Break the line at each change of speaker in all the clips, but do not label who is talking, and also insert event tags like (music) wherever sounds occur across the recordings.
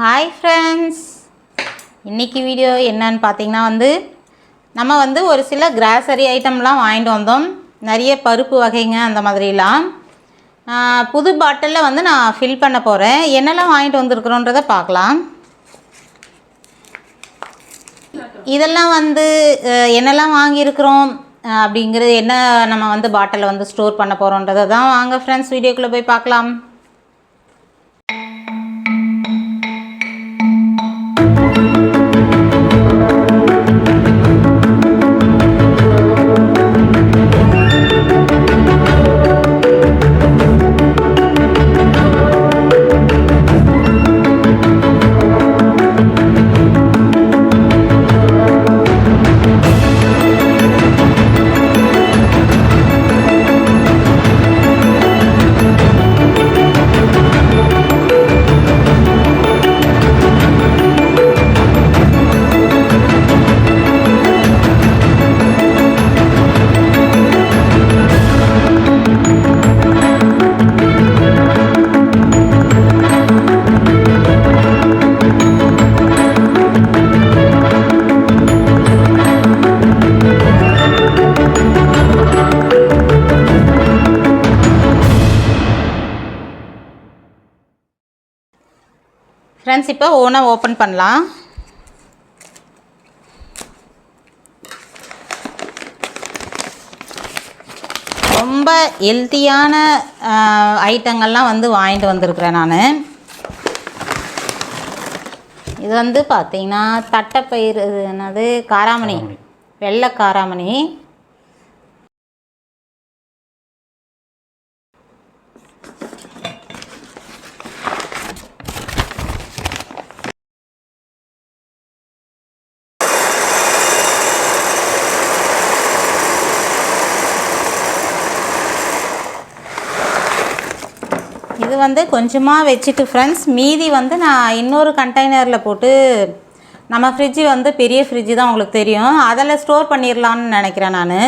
Hi friends இன்றைக்கி video என்னன்னு பார்த்தீங்கன்னா வந்து நம்ம வந்து ஒரு சில கிராசரி ஐட்டம்லாம் வாங்கிட்டு வந்தோம். நிறைய பருப்பு வகைங்க அந்த மாதிரிலாம். புது பாட்டிலில் வந்து நான் ஃபில் பண்ண போகிறேன் என்னெல்லாம் வாங்கிட்டு வந்திருக்கிறோன்றதை பார்க்கலாம். இதெல்லாம் வந்து என்னெல்லாம் வாங்கியிருக்கிறோம்? அப்படிங்கிறது என்ன நம்ம வந்து பாட்டிலில் வந்து ஸ்டோர் பண்ண போகிறோன்றதை தான் வாங்க ஃப்ரெண்ட்ஸ் வீடியோக்குள்ளே போய் பார்க்கலாம். ஃப்ரெண்ட்ஸ் இப்போ ஓனாக ஓப்பன் பண்ணலாம். ரொம்ப ஹெல்த்தியான ஐட்டங்கள்லாம் வந்து வாங்கிட்டு வந்திருக்கிறேன் நான். இது வந்து பார்த்தீங்கன்னா தட்டைப்பயிறு என்னது? காராமணி. வெள்ளை காராமணி. வந்து கொஞ்சமாக வச்சுட்டு ஃப்ரெண்ட்ஸ் மீதி வந்து நான் இன்னொரு கண்டெய்னரில் போட்டு நம்ம ஃப்ரிட்ஜு வந்து பெரிய ஃப்ரிட்ஜு தான் உங்களுக்கு தெரியும். அதில் ஸ்டோர் பண்ணிடலான்னு நினைக்கிறேன் நான்.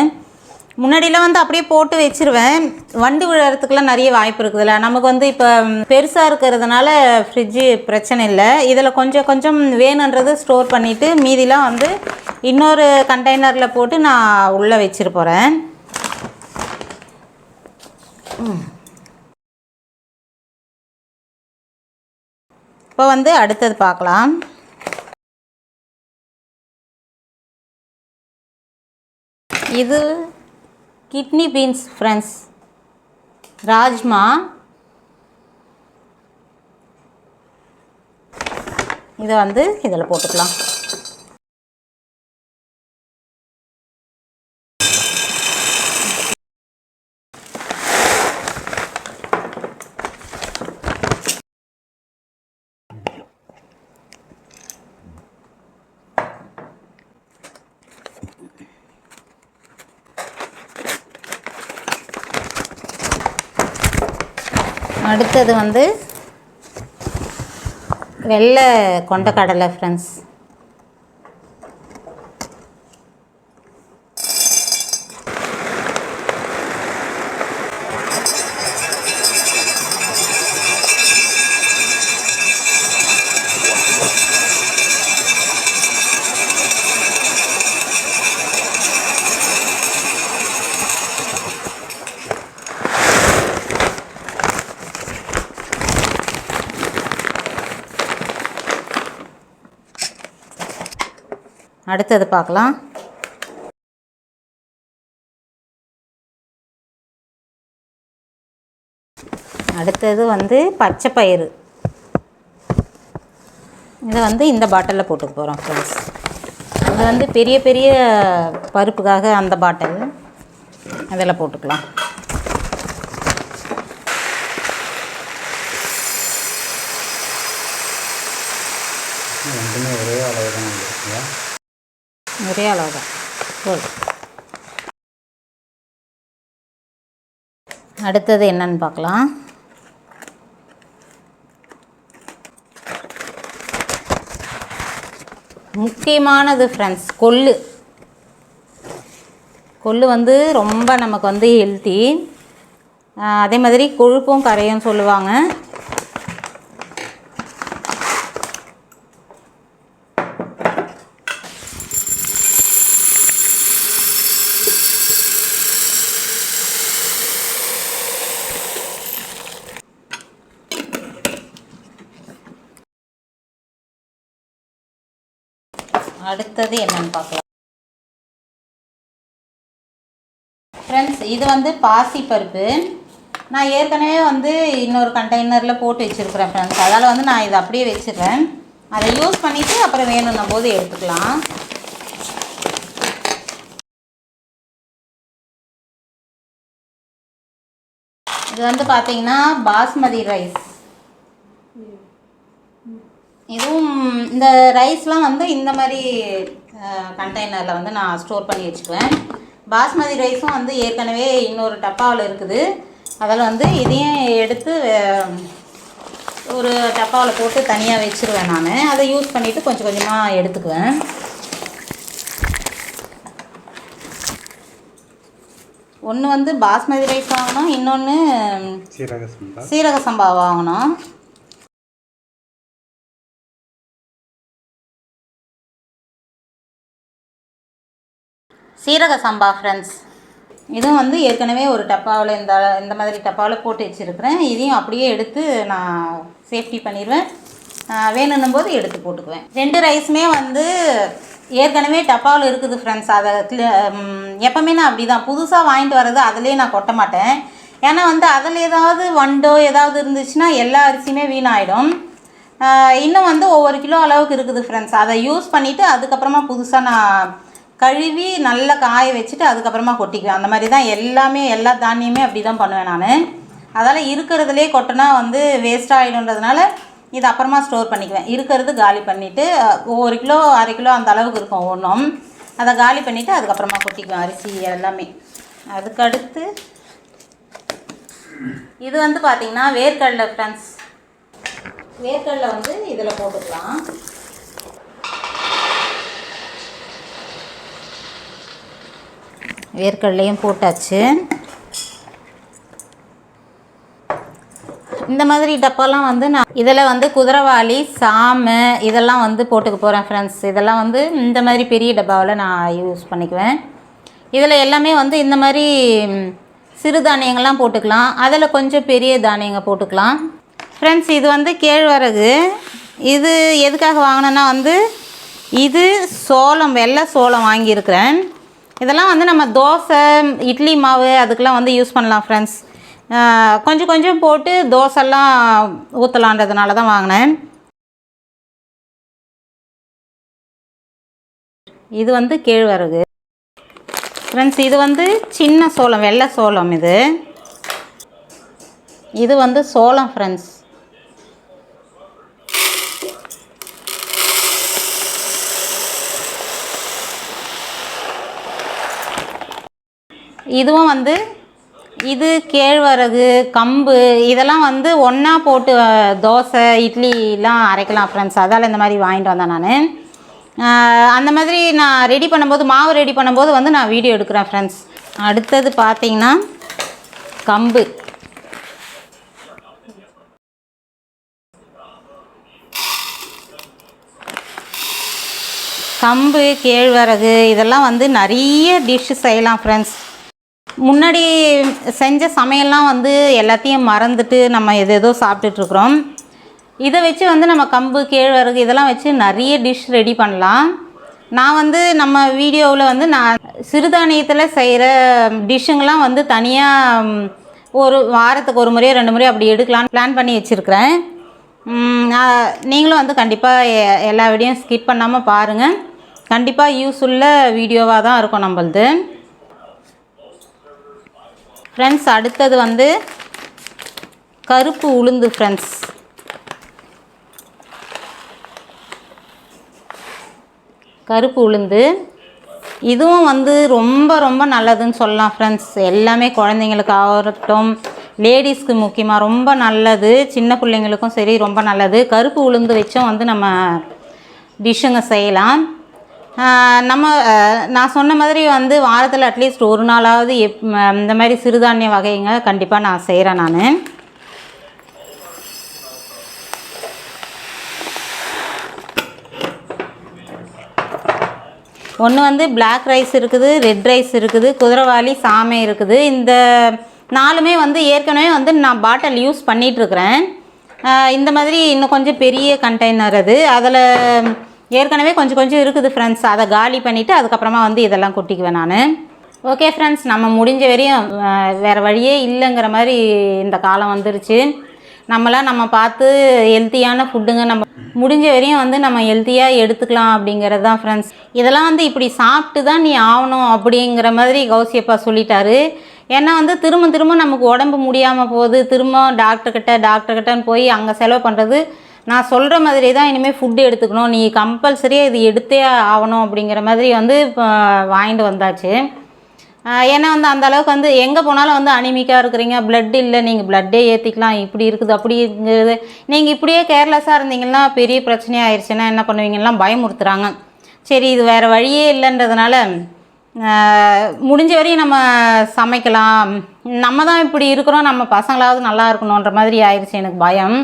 முன்னாடிலாம் வந்து அப்படியே போட்டு வச்சிருவேன். வண்டு விழுறதுக்குலாம் நிறைய வாய்ப்பு இருக்குதுல்ல நமக்கு வந்து இப்போ பெருசாக இருக்கிறதுனால ஃப்ரிட்ஜு பிரச்சனை இல்லை. இதில் கொஞ்சம் கொஞ்சம் வேணுன்றது ஸ்டோர் பண்ணிவிட்டு மீதிலாம் வந்து இன்னொரு கண்டெய்னரில் போட்டு நான் உள்ளே வச்சிரு போகிறேன் இப்போ வந்து அடுத்தது பார்க்கலாம். இது கிட்னி பீன்ஸ் ஃப்ரெண்ட்ஸ். ராஜ்மா. இதை வந்து இதில் போட்டுக்கலாம். அடுத்தது வந்து வெள்ளை கொண்டக்கடலை ஃப்ரெண்ட்ஸ் அடுத்தது பார்க்கலாம். அடுத்தது வந்து பச்சை பயிறு. இதை வந்து இந்த பாட்டிலில் போட்டுக்க போகிறோம் ஃப்ரெண்ட்ஸ் இது வந்து பெரிய பெரிய பருப்புக்காக அந்த பாட்டில். அதில் போட்டுக்கலாம்.
ரெண்டுமே ஒரே அளவு தான் இருக்குங்களா
ஒரே அளவு. தான் போதும். அடுத்தது என்னன்னு பார்க்கலாம். முக்கியமானது ஃப்ரெண்ட்ஸ் கொள்ளு. கொள்ளு வந்து ரொம்ப நமக்கு வந்து ஹெல்த்தி அதே மாதிரி கொழுப்பும் கரையும் சொல்லுவாங்க. அடுத்தது என்னன்னு பார்க்கலாம். ஃப்ரெண்ட்ஸ் இது வந்து பாசி பருப்பு. நான் ஏற்கனவே வந்து இன்னொரு கண்டெய்னரில் போட்டு வச்சுருக்குறேன் ஃப்ரெண்ட்ஸ் அதால் வந்து நான் இதை அப்படியே வச்சுருக்கேன் அதை யூஸ் பண்ணிவிட்டு அப்புறம் வேணும்ன போது எடுத்துக்கலாம். இது வந்து பார்த்தீங்கன்னா பாஸ்மதி ரைஸ். இதுவும் இந்த ரைஸ்லாம் வந்து இந்த மாதிரி கண்டெய்னரில் வந்து நான் ஸ்டோர் பண்ணி வச்சுக்குவேன். பாஸ்மதி ரைஸும் வந்து ஏற்கனவே இன்னொரு டப்பாவில் இருக்குது. அதில் வந்து இதையும் எடுத்து ஒரு டப்பாவில் போட்டு தனியாக வச்சுருவேன் நான். அதை யூஸ் பண்ணிவிட்டு கொஞ்சம் கொஞ்சமாக எடுத்துக்குவேன். ஒன்று வந்து பாஸ்மதி ரைஸ் வாங்கணும் இன்னொன்று
சீரக சம்பா.
சீரக சம்பா வாங்கணும். சீரக சம்பா ஃப்ரெண்ட்ஸ் இதுவும் வந்து ஏற்கனவே ஒரு டப்பாவில் இந்த இந்த மாதிரி டப்பாவில் போட்டு வச்சுருக்கிறேன். இதையும் அப்படியே எடுத்து நான் சேஃப்டி பண்ணிடுவேன். வேணுன்னும் வேணும்னும் போது எடுத்து போட்டுக்குவேன். ரெண்டு ரைஸுமே வந்து ஏற்கனவே டப்பாவில் இருக்குது ஃப்ரெண்ட்ஸ் அதை clear- நான் அப்படி தான் புதுசாக வாங்கிட்டு வர்றது அதிலே நான் கொட்ட மாட்டேன். ஏன்னா வந்து அதில் ஏதாவது வண்டோ ஏதாவது இருந்துச்சுன்னா எல்லா அரிசியுமே வீணாயிடும். இன்னும் வந்து ஒவ்வொரு கிலோ அளவுக்கு இருக்குது ஃப்ரெண்ட்ஸ் அதை யூஸ் பண்ணிவிட்டு அதுக்கப்புறமா புதுசாக நான் கழுவி நல்லா காய வச்சுட்டு அதுக்கப்புறமா கொட்டிக்குவேன். அந்த மாதிரி தான் எல்லாமே எல்லா தானியமே அப்படி தான் பண்ணுவேன் நான். அதால் இருக்கிறதுலே கொட்டினா வந்து வேஸ்ட் ஆகிடுன்றதுனால இது அப்புறமா ஸ்டோர் பண்ணிக்குவேன். இருக்கிறது காலி பண்ணிவிட்டு ஒவ்வொரு கிலோ அரை கிலோ அந்த அளவுக்கு இருக்கும் ஒன்றும் அதை காலி பண்ணிவிட்டு அதுக்கப்புறமா கொட்டிக்குவேன் அரிசி எல்லாமே. அதுக்கடுத்து இது வந்து பார்த்திங்கன்னா வேர்க்கடலை ஃப்ரெண்ட்ஸ் வேர்க்கடலை வந்து இதில் போட்டுக்கலாம். வேர்க்கடலையும் போட்டாச்சு. இந்த மாதிரி டப்பாலாம் வந்து நான் இதில் வந்து குதிரவாளி சாமை இதெல்லாம் வந்து போட்டுக்க போகிறேன் ஃப்ரெண்ட்ஸ் இதெல்லாம் வந்து இந்த மாதிரி பெரிய டப்பாவில் நான் யூஸ் பண்ணிக்குவேன். இதில் எல்லாமே வந்து இந்த மாதிரி சிறு தானியங்கள்லாம் போட்டுக்கலாம். அதில் கொஞ்சம் பெரிய தானியங்கள் போட்டுக்கலாம். ஃப்ரெண்ட்ஸ் இது வந்து கேழ்வரகு. இது எதுக்காக வாங்கினேன்னா வந்து இது சோளம் வெள்ளை சோளம் வாங்கியிருக்கிறேன். இதெல்லாம் வந்து நம்ம தோசை இட்லி மாவு அதுக்கெலாம் வந்து யூஸ் பண்ணலாம் ஃப்ரெண்ட்ஸ் கொஞ்சம் கொஞ்சம் போட்டு தோசைலாம் ஊற்றலான்றதுனால தான் வாங்கினேன். இது வந்து கேழ்வரகு. ஃப்ரெண்ட்ஸ் இது வந்து சின்ன சோளம் வெள்ளை சோளம் இது. இது வந்து சோளம் ஃப்ரெண்ட்ஸ் இதுவும் வந்து இது கேழ்வரகு கம்பு இதெல்லாம் வந்து ஒன்றா போட்டு தோசை இட்லிலாம் அரைக்கலாம் ஃப்ரெண்ட்ஸ் அதால் இந்த மாதிரி வாங்கிட்டு வந்தேன் நான். அந்த மாதிரி நான் ரெடி பண்ணும்போது மாவு ரெடி பண்ணும்போது வந்து நான் வீடியோ எடுக்கிறேன் ஃப்ரெண்ட்ஸ் அடுத்தது பார்த்தீங்கன்னா கம்பு. கம்பு கேழ்வரகு இதெல்லாம் வந்து நிறைய டிஷ்ஷு செய்யலாம் ஃப்ரெண்ட்ஸ் முன்னாடி செஞ்ச சமையல்லாம் வந்து எல்லாத்தையும் மறந்துட்டு நம்ம எது ஏதோ சாப்பிட்டுட்ருக்குறோம். இதை வச்சு வந்து நம்ம கம்பு கேழ்வரகு இதெல்லாம் வச்சு நிறைய டிஷ் ரெடி பண்ணலாம். நான் வந்து நம்ம வீடியோவில் வந்து நான் சிறுதானியத்தில் செய்கிற டிஷ்ஷுங்கெலாம் வந்து தனியாக ஒரு வாரத்துக்கு ஒரு முறையோ ரெண்டு முறையோ அப்படி எடுக்கலான்னு பிளான் பண்ணி வச்சுருக்கிறேன். நீங்களும் வந்து கண்டிப்பாக எல்லா வீடியோயும் ஸ்கிப் பண்ணாமல் பாருங்கள் கண்டிப்பாக யூஸ்ஃபுல்ல வீடியோவாக தான் இருக்கும் நம்மளது. ஃப்ரெண்ட்ஸ் அடுத்தது வந்து கருப்பு உளுந்து ஃப்ரெண்ட்ஸ் கருப்பு உளுந்து. இதுவும் வந்து ரொம்ப ரொம்ப நல்லதுன்னு சொல்லலாம் ஃப்ரெண்ட்ஸ் எல்லாமே குழந்தைங்களுக்கு ஆகட்டும் லேடிஸ்க்கு முக்கியமாக ரொம்ப நல்லது சின்ன பிள்ளைங்களுக்கும் சரி ரொம்ப நல்லது. கருப்பு உளுந்து வச்சும் வந்து நம்ம டிஷ்ஷுங்க செய்யலாம். நம்ம நான் சொன்ன மாதிரி வந்து வாரத்தில் அட்லீஸ்ட் ஒரு நாளாவது எப் இந்த மாதிரி சிறுதானிய வகைங்க கண்டிப்பாக நான் செய்கிறேன் நான். ஒன்று வந்து பிளாக் ரைஸ் இருக்குது ரெட் ரைஸ் இருக்குது குதிரைவாளி சாமை இருக்குது. இந்த நாலுமே வந்து ஏற்கனவே வந்து நான் பாட்டில் யூஸ் பண்ணிகிட்ருக்குறேன் இந்த மாதிரி இன்னும் கொஞ்சம் பெரிய கண்டெய்னர் அது. அதில் ஏற்கனவே கொஞ்சம் கொஞ்சம் இருக்குது ஃப்ரெண்ட்ஸ் அதை காலி பண்ணிவிட்டு அதுக்கப்புறமா வந்து இதெல்லாம் கொட்டிக்குவேன் நான். ஓகே ஃப்ரெண்ட்ஸ் நம்ம முடிஞ்ச வரையும் வேறு வழியே இல்லைங்கிற மாதிரி இந்த காலம் வந்துருச்சு. நம்மளாம் நம்ம பார்த்து ஹெல்த்தியான ஃபுட்டுங்க நம்ம முடிஞ்ச வரையும் வந்து நம்ம ஹெல்த்தியாக எடுத்துக்கலாம் அப்படிங்கிறது தான் ஃப்ரெண்ட்ஸ் இதெல்லாம் வந்து இப்படி சாப்பிட்டு தான் நீ ஆகணும் அப்படிங்கிற மாதிரி கௌசியப்பா சொல்லிட்டாரு. ஏன்னா வந்து திரும்ப திரும்ப நமக்கு உடம்பு முடியாமல் போகுது. திரும்ப டாக்டர்கிட்ட டாக்டர்கிட்டன்னு போய் அங்கே செலவு பண்ணுறது நான் சொல்கிற மாதிரி தான் இனிமேல் ஃபுட்டு எடுத்துக்கணும். நீ கம்பல்சரியாக இது எடுத்தே ஆகணும் அப்படிங்கிற மாதிரி வந்து இப்போ வாங்கிட்டு வந்தாச்சு. ஏன்னா வந்து அந்த அளவுக்கு வந்து எங்கே போனாலும் வந்து அனிமிக்காக இருக்கிறீங்க. பிளட் இல்லை நீங்கள் பிளட்டே ஏற்றிக்கலாம் இப்படி இருக்குது அப்படிங்கிறது நீங்கள் இப்படியே கேர்லெஸ்ஸாக இருந்தீங்கன்னா பெரிய பிரச்சனையாக ஆயிடுச்சுன்னா என்ன பண்ணுவீங்கன்னா பயமுறுத்துகிறாங்க சரி இது வேறு வழியே இல்லைன்றதுனால முடிஞ்ச வரையும் நம்ம சமைக்கலாம். நம்ம தான் இப்படி இருக்கிறோம். நம்ம பசங்களாவது நல்லா இருக்கணுன்ற மாதிரி ஆயிடுச்சு எனக்கு பயம்.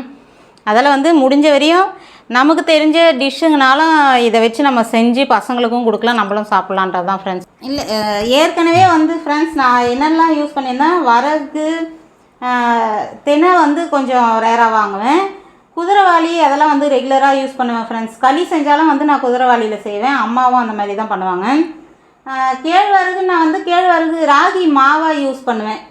அதில் வந்து முடிஞ்ச வரையும் நமக்கு தெரிஞ்ச டிஷ்ஷுங்கனாலும் இதை வச்சு நம்ம செஞ்சு பசங்களுக்கும் கொடுக்கலாம் நம்மளும் சாப்பிட்லான்றது தான் ஃப்ரெண்ட்ஸ் இல்லை ஏற்கனவே வந்து ஃப்ரெண்ட்ஸ் நான் என்னெல்லாம் யூஸ் பண்ணியிருந்தேன் வரகு தினை வந்து கொஞ்சம் ரேராக வாங்குவேன். குதிரைவாளி அதெல்லாம் வந்து ரெகுலராக யூஸ் பண்ணுவேன் ஃப்ரெண்ட்ஸ் களி செஞ்சாலும் வந்து நான் குதிரைவாளியில் செய்வேன் அம்மாவும் அந்த மாதிரி தான் பண்ணுவாங்க. கேழ்வரகு நான் வந்து கேழ்வரகு ராகி மாவாக யூஸ் பண்ணுவேன்.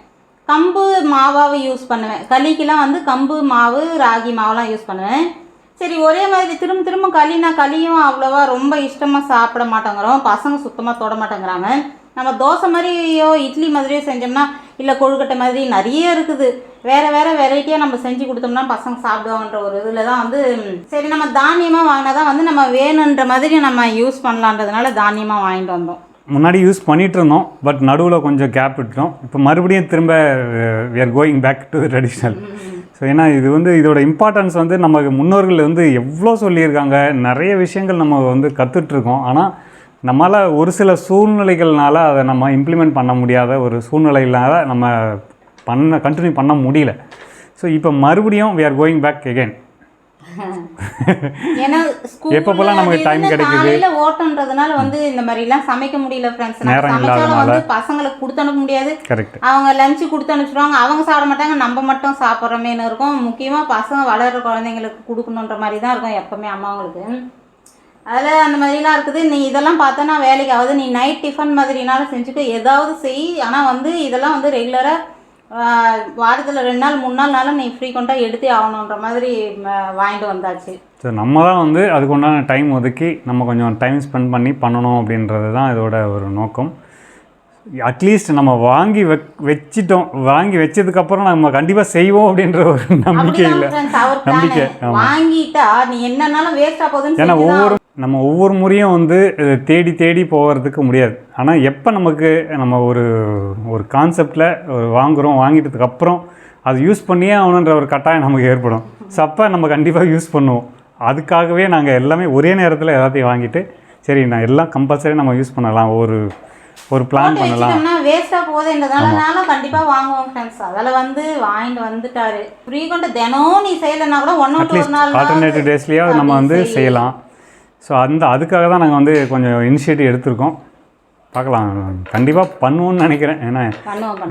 கம்பு மாவாவை யூஸ் பண்ணுவேன். களிக்கெலாம் வந்து கம்பு மாவு ராகி மாவுலாம் யூஸ் பண்ணுவேன். சரி ஒரே மாதிரி திரும்ப திரும்ப களினா களியும் அவ்வளோவா ரொம்ப இஷ்டமாக சாப்பிட மாட்டேங்கிறோம். பசங்க சுத்தமாக தொட மாட்டேங்கிறாங்க. நம்ம தோசை மாதிரியோ இட்லி மாதிரியோ செஞ்சோம்னா இல்லை கொழுக்கட்டை மாதிரி நிறைய இருக்குது. வேறு வேறு வெரைட்டியாக நம்ம செஞ்சு கொடுத்தோம்னா பசங்க சாப்பிடுவாங்கன்ற ஒரு இதில் தான் வந்து சரி நம்ம தானியமாக வாங்கினா தான் வந்து நம்ம வேணுன்ற மாதிரி நம்ம யூஸ் பண்ணலான்றதுனால தானியமாக வாங்கிட்டு வந்தோம்.
முன்னாடி யூஸ் பண்ணிகிட்டு இருந்தோம் பட் நடுவில் கொஞ்சம் கேப் விட்டோம் இப்போ மறுபடியும் திரும்ப we are going back to traditional so ஏன்னா இது வந்து இதோட இம்பார்ட்டன்ஸ் வந்து நம்ம முன்னோர்கள் வந்து எவ்வளோ சொல்லியிருக்காங்க நிறைய விஷயங்கள் நம்ம வந்து கற்றுட்ருக்கோம் ஆனால் நம்மளால் ஒரு சில சூழ்நிலைகள்னால அதை நம்ம இம்ப்ளிமெண்ட் பண்ண முடியாத ஒரு சூழ்நிலையினால நம்ம பண்ண கண்டினியூ பண்ண முடியல. ஸோ இப்போ மறுபடியும் we are going back again (laughs)
ஏன்னா
நமக்கு கிடைக்குது?
காலையில ஓட்டன்றதுனால வந்து இந்த மாதிரி எல்லாம் சமைக்க முடியல ஃப்ரெண்ட்ஸ்
நேரம் இல்லாதனால.
வந்து பசங்களுக்கு கொடுத்து அனுப்ப முடியாது.
கரெக்ட்
அவங்க லஞ்சு கொடுத்து அனுப்பிச்சிடுவாங்க அவங்க சாப்பிட மாட்டாங்க. நம்ம மட்டும் சாப்பிட்றமேனு இருக்கும். முக்கியமாக பசங்க வளர்கிற குழந்தைங்களுக்கு கொடுக்கணுன்ற மாதிரி தான் இருக்கும் எப்பவுமே அம்மாங்களுக்கு. அதில் அந்த மாதிரிலாம் இருக்குது. நீ இதெல்லாம் பார்த்தா நான் வேலைக்கு ஆகுது நீ நைட் டிஃபன் மாதிரினாலும் செஞ்சுக்க. ஏதாவது செய். ஆனால் வந்து இதெல்லாம் வந்து ரெகுலராக வாரத்தில் ரெண்டு நாள் மூணு நாள்னாலும் நீ ஃப்ரீ கொண்டா எடுத்தே ஆகணுன்ற மாதிரி வாங்கிட்டு வந்தாச்சு.
ஸோ நம்ம தான் வந்து அதுக்கு உண்டான டைம் ஒதுக்கி நம்ம கொஞ்சம் டைம் ஸ்பெண்ட் பண்ணி பண்ணணும் அப்படின்றது தான் இதோட ஒரு நோக்கம். அட்லீஸ்ட் நம்ம வாங்கி வெ வச்சிட்டோம். வாங்கி வச்சதுக்கப்புறம் நம்ம கண்டிப்பாக செய்வோம் அப்படின்ற ஒரு நம்பிக்கை இல்லை. நம்பிக்கை.
வாங்கிட்டா நீ என்னன்னாலும் வேஸ்டா போகுதுன்னு
ஏன்னா ஒவ்வொரு நம்ம ஒவ்வொரு முறையும் வந்து தேடி தேடி போகிறதுக்கு முடியாது. ஆனால் எப்போ நமக்கு நம்ம ஒரு ஒரு கான்செப்டில் ஒரு வாங்குகிறோம் வாங்கிட்டதுக்கு அப்புறம் அது யூஸ் பண்ணியே ஆகணுன்ற ஒரு கட்டாயம் நமக்கு ஏற்படும். ஸோ அப்போ நம்ம கண்டிப்பாக யூஸ் பண்ணுவோம். அதுக்காகவே நாங்கள் எல்லாமே ஒரே நேரத்தில் எல்லாத்தையும் வாங்கிட்டு சரி நான் எல்லாம் கம்பல்சரி நம்ம யூஸ் பண்ணலாம். ஒரு ஒரு பிளான் பண்ணலாம்.
வேஸ்டா போகுதுன்றதால நானும் கண்டிப்பா வாங்குவோம் ஃப்ரெண்ட்ஸ் அதில் வந்து வாங்கிட்டு வந்துட்டாரு. ஃப்ரீ கொண்டு தினம் நீ செய்யலைன்னா கூட ஒன்
அட்லீஸ்ட்
நாள்
ஆல்டர்னேட்டிவ் டேஸ்லேயாவது நம்ம வந்து செய்யலாம். ஸோ அந்த அதுக்காக தான் நாங்கள் வந்து கொஞ்சம் இனிஷியேட்டிவ் எடுத்திருக்கோம். பார்க்கலாம். கண்டிப்பாக பண்ணுவோம்னு நினைக்கிறேன். ஏன்னா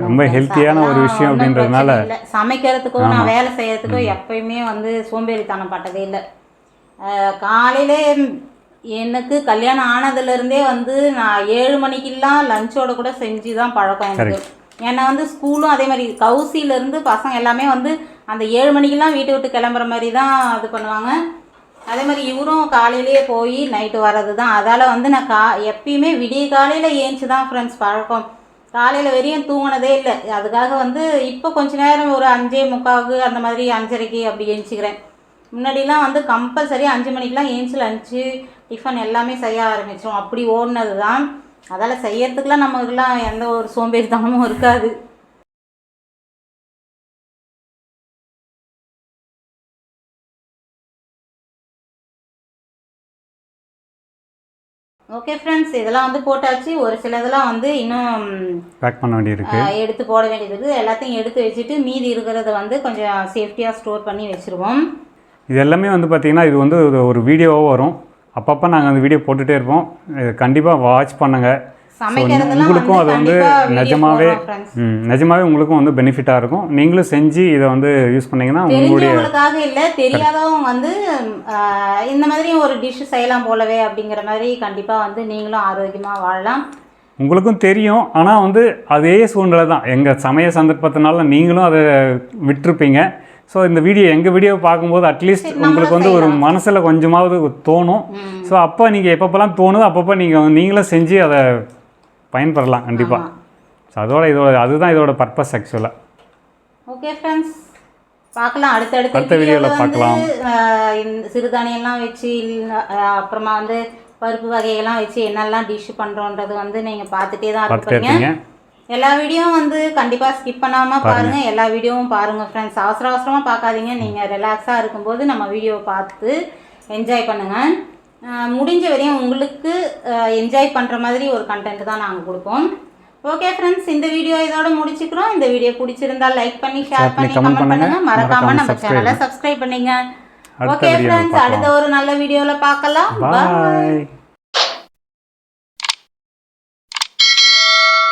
ரொம்ப. ஹெல்த்தியான ஒரு விஷயம் அப்படின்றதுனால.
சமைக்கிறதுக்கோ நான் வேலை செய்யறதுக்கோ எப்பயுமே வந்து சோம்பேறித்தனம் பட்டதே இல்லை காலையிலே எனக்கு கல்யாணம் ஆனதுலேருந்தே வந்து நான் ஏழு மணிக்கெல்லாம் லஞ்சோட கூட செஞ்சு தான் பழக்கம் எனக்கு. ஏன்னா வந்து ஸ்கூலும் அதே மாதிரி கவுசிலேருந்து பசங்க எல்லாமே வந்து அந்த ஏழு மணிக்கெல்லாம் வீட்டை விட்டு கிளம்புற மாதிரி தான் இது பண்ணுவாங்க. அதே மாதிரி இவரும் காலையிலேயே போய் நைட்டு வர்றது தான் அதால் வந்து நான் கா எப்பயுமே விடிய காலையில் ஏஞ்சி தான் ஃப்ரெண்ட்ஸ் பழக்கம். காலையில் வரையும் தூங்கினதே இல்லை. அதுக்காக வந்து இப்போ கொஞ்ச நேரம் ஒரு அஞ்சே முக்காவுக்கு அந்த மாதிரி அஞ்சரைக்கு அப்படி ஏஞ்சிக்கிறேன். முன்னாடிலாம் வந்து கம்பல்சரி அஞ்சு மணிக்கெலாம் ஏஞ்சி லஞ்சு டிஃபன் எல்லாமே செய்ய ஆரம்பித்தோம் அப்படி ஓடினது தான் அதால் செய்யறதுக்குலாம் நமக்குலாம் எந்த ஒரு சோம்பேறித்தனமும் இருக்காது. ஓகே ஃப்ரெண்ட்ஸ் இதெல்லாம் வந்து போட்டாச்சு. ஒரு சில இதெல்லாம் வந்து இன்னும்
பேக் பண்ண வேண்டியிருக்கு.
எடுத்து போட வேண்டியது இருக்குது எல்லாத்தையும் எடுத்து வச்சுட்டு மீதி இருக்கிறத வந்து கொஞ்சம் சேஃப்டியாக ஸ்டோர் பண்ணி வச்சுருவோம்.
இது எல்லாமே வந்து பார்த்திங்கன்னா இது வந்து ஒரு வீடியோவாக வரும். அப்பப்போ நாங்கள் அந்த வீடியோ போட்டுகிட்டே இருப்போம். இது கண்டிப்பாக வாட்ச் பண்ணுங்கள் உங்களுக்கும் அது வந்து நிஜமாவே. ம், நிஜமாவே உங்களுக்கும் வந்து பெனிஃபிட்டாக இருக்கும். நீங்களும் செஞ்சு இதை வந்து யூஸ் பண்ணீங்கன்னா உங்களுடைய
இல்லை தெரியாதவங்க வந்து இந்த மாதிரி ஒரு டிஷ் செய்யலாம் போலவே அப்படிங்கிற மாதிரி கண்டிப்பாக வந்து நீங்களும் ஆரோக்கியமாக வாழலாம்.
உங்களுக்கும் தெரியும். ஆனால் வந்து அதே சூழ்நிலை தான். எங்கள் சமய சந்தர்ப்பத்தினால நீங்களும் அதை விட்டுருப்பீங்க. ஸோ இந்த வீடியோ எங்கள் வீடியோ பார்க்கும்போது அட்லீஸ்ட் உங்களுக்கு வந்து ஒரு மனசில் கொஞ்சமாவது தோணும். ஸோ அப்போ நீங்கள் எப்பப்போலாம் தோணுதோ அப்பப்போ நீங்கள் நீங்களும் செஞ்சு அதை பயன்பெறலாம் கண்டிப்பாக ஸோ அதோட இதோட அதுதான் இதோட பர்பஸ் ஆக்சுவலாக
ஓகே ஃப்ரெண்ட்ஸ் பார்க்கலாம். அடுத்தடுத்த
அடுத்த
வீடியோவில்
பார்க்கலாம்.
சிறுதானியம்லாம் வச்சு அப்புறமா வந்து பருப்பு வகையெல்லாம் வச்சு என்னெல்லாம் டிஷ் பண்ணுறோன்றது வந்து நீங்கள் பார்த்துட்டே தான் இருப்பீங்க. எல்லா வீடியோவும் வந்து கண்டிப்பாக ஸ்கிப் பண்ணாமல் பாருங்க. எல்லா வீடியோவும் பாருங்க ஃப்ரெண்ட்ஸ் அவசர அவசரமாக பார்க்காதீங்க. நீங்கள் ரிலாக்ஸாக இருக்கும்போது நம்ம வீடியோவை பார்த்து என்ஜாய் பண்ணுங்க. ஆஹ் முடிஞ்ச வரையும் உங்களுக்கு என்ஜாய் பண்ணுற மாதிரி ஒரு கண்டென்ட் தான் நாங்கள் கொடுப்போம். ஓகே ஃப்ரெண்ட்ஸ் இந்த வீடியோ இதோட முடிச்சுக்கிறோம். இந்த வீடியோ பிடிச்சிருந்தா லைக் பண்ணி ஷேர் பண்ணி கமெண்ட் பண்ணுங்க. மறக்காம நம்ம சேனலை சப்ஸ்கிரைப் பண்ணுங்க. ஓகே ஃப்ரெண்ட்ஸ் அடுத்த ஒரு நல்ல வீடியோவில் பார்க்கலாம்.
பாய்